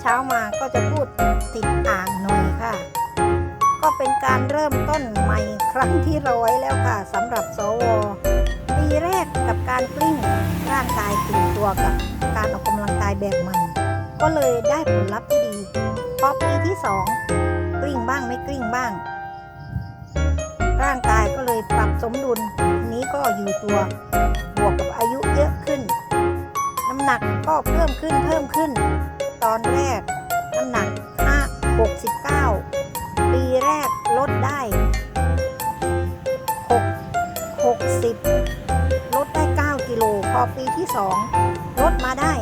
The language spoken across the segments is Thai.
เช้ามาก็จะพูดติดอ่างหน่อยค่ะ ก็เป็นการเริ่มต้นใหม่ครั้งที่ร้อยแล้วค่ะสำหรับสวปีแรกกับการกลิ้งร่างกายตื่นตัวกับการออกกำลังกายแบบใหม่ก็เลยได้ผลลัพธ์ที่ดีพอปีที่สองกลิ้งบ้างไม่กลิ้งบ้าง ร่างกายก็เลยปรับสมดุลนี้ก็อยู่ตัวบวกกับอายุเยอะขึ้น น้ำหนักก็เพิ่มขึ้นเพิ่มขึ้น ตอนแรก น้ำหนัก5 69 ปีแรกลดได้ 6 60 ลดได้ 9 กิโล พอปีที่ 2 ลดมาได้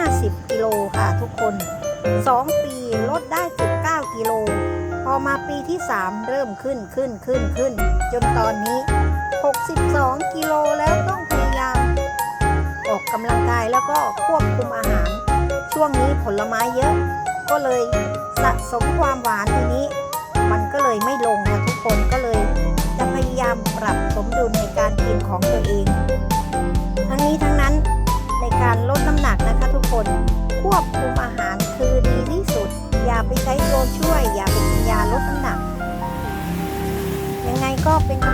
50 กิโลค่ะทุกคน 2 ปีลดได้ 19 กิโล พอมาปีที่ 3 เริ่มขึ้นขึ้นขึ้นขึ้น จนตอนนี้ 62 กิโลแล้วต้องพยายามออกกำลังกายแล้วก็ควบคุมอาหาร ช่วงนี้ผลไม้เยอะ ก็เลยสะสมความหวานทีนี้ มันก็เลยไม่ลงนะทุกคนก็เลยจะพยายามปรับสมดุลในการกินของตัวเอง ทั้งนี้ทั้งนั้นในการลดน้ำหนักนะคะทุกคนควบคุมอาหารคือดีที่สุด อย่าไปใช้ตัวช่วย อย่าไปกินยาลดน้ำหนัก ยังไงก็เป็นก